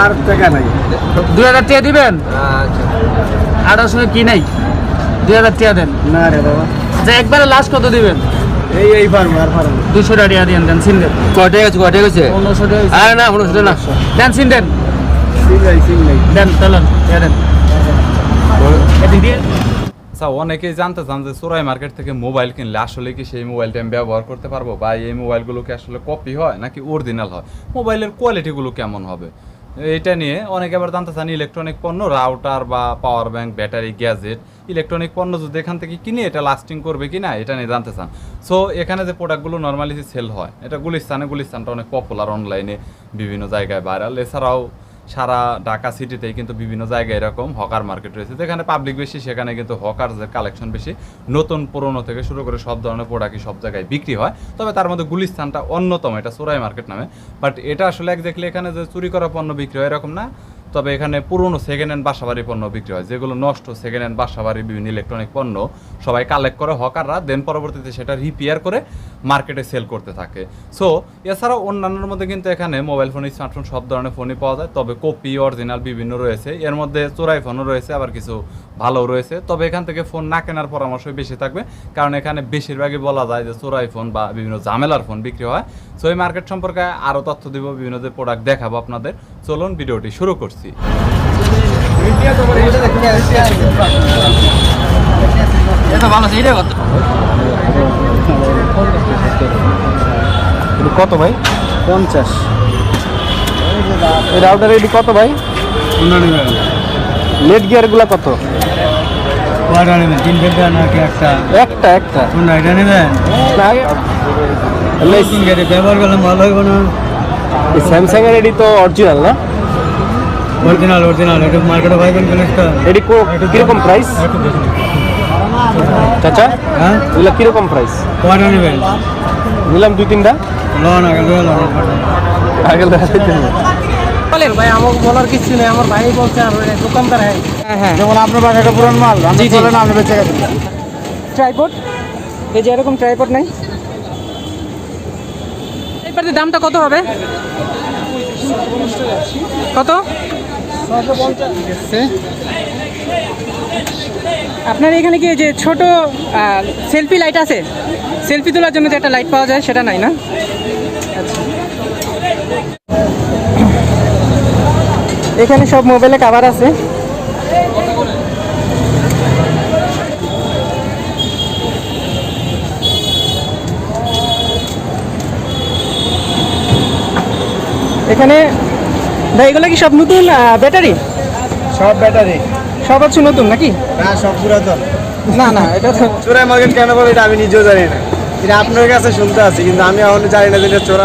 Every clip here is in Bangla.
আর টাকা নাই। দুই হাজার টাকা দিবেন? আচ্ছা। আঠারোশো কি নাই? দুই হাজার টাকা দেন। না রে বাবা। আচ্ছা একবারে লাস্ট কত দিবেন? এই এই পারব আর পারব দুশো টাকা দিয়ে দেন সিন দেন। কয়টা গেছে কয়টা গেছে পনেরোশো টাকা আরে না কোনো সেটা না। দেন সিন দেন। সিং নাই সিং নাই। দেন চলেন দেন। দিয়ে। আচ্ছা অনেকেই জানতে চান যে চোরাই মার্কেট থেকে মোবাইল কিনলে আসলে কি সেই মোবাইলটা আমি ব্যবহার করতে পারব বা এই মোবাইলগুলো কি আসলে কপি হয় নাকি অরিজিনাল হয়? মোবাইলের কোয়ালিটিগুলো কেমন হবে? এটা নিয়ে অনেকে আবার জানতে চান ইলেকট্রনিক পণ্য রাউটার বা power bank battery gadget electronic পণ্য যদি এখান থেকে কিনি এটা লাস্টিং করবে কি না এটা নিয়ে জানতে চান। সো এখানে যে প্রোডাক্টগুলো নর্মালি সেল হয়, এটা গুলিস্তানে, গুলিস্তানটা অনেক পপুলার অনলাইনে বিভিন্ন জায়গায় ভাইরাল এছাড়াও সারা ঢাকা সিটিতেই কিন্তু বিভিন্ন জায়গায় এরকম হকার মার্কেট রয়েছে। যেখানে পাবলিক বেশি, সেখানে কিন্তু হকারদের কালেকশন বেশি। নতুন, পুরনো থেকে শুরু করে সব ধরনের প্রোডাক্টই সব জায়গায় বিক্রি হয়। তবে তার মধ্যে গুলিস্থানটা অন্যতম, এটা চোরাই মার্কেট নামে। বাট এটা আসলে একজাক্টলি এখানে যে চুরি করা পণ্য বিক্রি হয় এরকম না। তবে এখানে পুরনো সেকেন্ড হ্যান্ড বাসাবাড়ি পণ্য বিক্রি হয়। যেগুলো নষ্ট সেকেন্ড হ্যান্ড বাসাবাড়ি বিভিন্ন ইলেকট্রনিক পণ্য সবাই কালেক্ট করে হকাররা দেন পরবর্তীতে সেটা রিপেয়ার করে মার্কেটে সেল করতে থাকে। সো এছাড়াও অন্যান্যর মধ্যে কিন্তু এখানে মোবাইল ফোন স্মার্টফোন সব ধরনের ফোনই পাওয়া যায়। তবে কপি অরিজিনাল বিভিন্ন রয়েছে। এর মধ্যে চোরাই ফোনও রয়েছে, আবার কিছু ভালো রয়েছে। তবে এখান থেকে ফোন না কেনার পরামর্শ বেশি থাকবে। কারণ এখানে বেশিরভাগই বলা যায় যে চোরাই ফোন বা বিভিন্ন ঝামেলার ফোন বিক্রি হয়। সো এই মার্কেট সম্পর্কে আরও তথ্য দিব বিভিন্ন যে প্রোডাক্ট দেখাবো আপনাদের। চলুন ভিডিওটি শুরু করছি। কত ভাই? পঞ্চাশ। এই রাউটার এটি কত ভাই? লেট গিয়ারগুলা কত? কয়টা নেবেন তিন নাকি একটা? একটা একটা। কোনটা এটা নেবেন না গাড়ি ব্যবহার করলাম ভালো হবে না? স্যামসাং এর এটি তো অরিজিনাল না? অরিজিনাল অরিজিনাল এটা মার্কেটে পাইবেন জিনিসটা এটি কো- কীরকম প্রাইস চাচা? হ্যাঁ? এগুলা কীরকম প্রাইস কয়টা নেবেন নিলাম দুই তিনটা। লোন আগে আগে হবে। বলেন। ভাই আমাকে বলার কিছু নেই আমার ভাই বলছে আর ওই দোকানদার হ্যাঁ। হ্যাঁ যেমন আপনার বাসায় একটা পুরান মাল আপনি জি, জি। বলেন আপনি বেঁচে গেছেন। ট্রাইপড এই যে এরকম ট্রাইপড নাই? দামটা কত হবে? কত? আপনার এখানে কি এই যে ছোট সেলফি লাইট আছে? সেলফি তোলার জন্য যে একটা লাইট পাওয়া যায় সেটা নাই না? এখানে সব মোবাইলে কাভার আছে। এখানে ভাই এগুলো কি সব নতুন ব্যাটারি? সব ব্যাটারি। সব হচ্ছে নতুন নাকি? না সব পুরাতন। না না এটা তো চোরাই মার্কেট কেন বলে এটা আমি নিজেও জানি না। এটা আপনার কাছে শুনতে আছি কিন্তু আমি এখনও জানি না যে এটা চোরা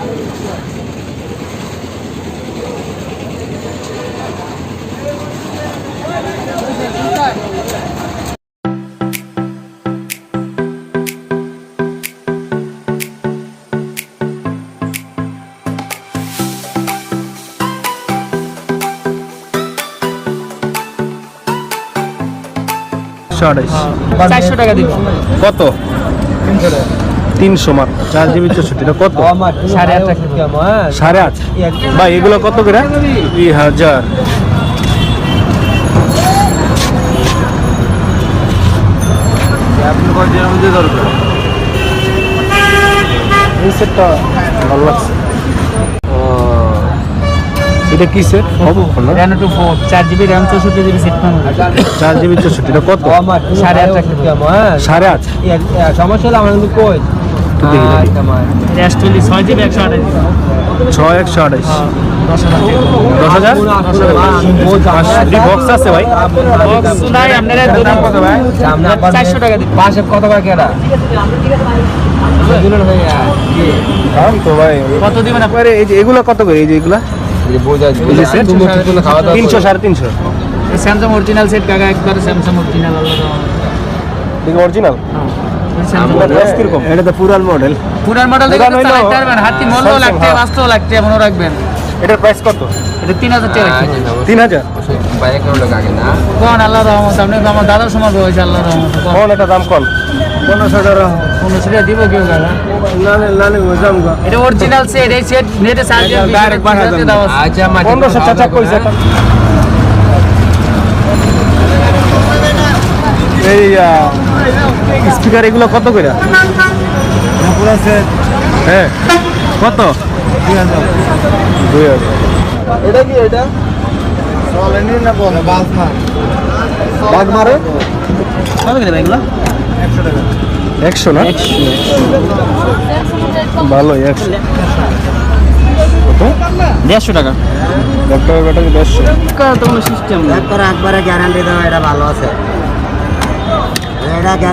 চারশো টাকা দিব। কত? তিনশো মাত্র। চার জিবি চৌষট্টি কত? সাড়ে আট সাড়ে আট? ভাই এগুলো কত করে? দুই হাজার। এই সেটটা ভালো লাগছে। এটা কি সেট হব র্যানো টু ফোর চার জিবি র্যাম চৌষট্টি জিবি সেট চার জিবি চৌষট্টি এটা কত? সাড়ে আট টাকা সাড়ে আট? সমস্যা হলে আমার কিন্তু কই? ছয় জিবি একশো আঠাশ ছয় একশো আঠাইশ। দশ হাজার। দশ হাজার? বক্স আছে ভাই। বক্স নাই আপনারা চারশো টাকা দিন। পাশে কত করে কেনা? কত দিবেন এই যে এগুলো কত করে? এই যে এগুলো? তিনশো। সাড়ে তিনশো। স্যামসাং অরিজিনাল সেট কাকা একবার স্যামসাং অরিজিনাল অরিজিনাল এটা তো পুরান মডেল পুরান মডেল এটা দেখে চালাতে পারবেন হাতি Samsung, লাগতে হ্যাঁ। বাস্তব লাগতে মনে রাখবেন। এটার প্রাইস কত? এটা তিন হাজার টাকা তিন হাজার? কোন আল্লাহ রহমত? আপনি তো আমার দাদার সময় হয়েছে আল্লাহ রহমত। কোন? একটা দাম কম পনেরোশো টাকা পনেরোশো টাকা দিব কেউ কাকা? না না না বুঝলাম গো। এটা অরিজিনাল সেট এই সেট নেটে। পনেরোশো চাচা কইছে এই স্পিকার এগুলো কত করে? হ্যাঁ। কত? দুই হাজার। এটা কি এটা? চলেনি না কোন বাস মার বাস মারে কত করে এগুলো? একশো না? ভালোই একশো। কত দেড়শো টাকা। ডক্টর ব্যাটারি দেড়শো। তো কোনো সিস্টেম একবারে একবারে গ্যারান্টি দেওয়া এটা ভালো আছে। এটা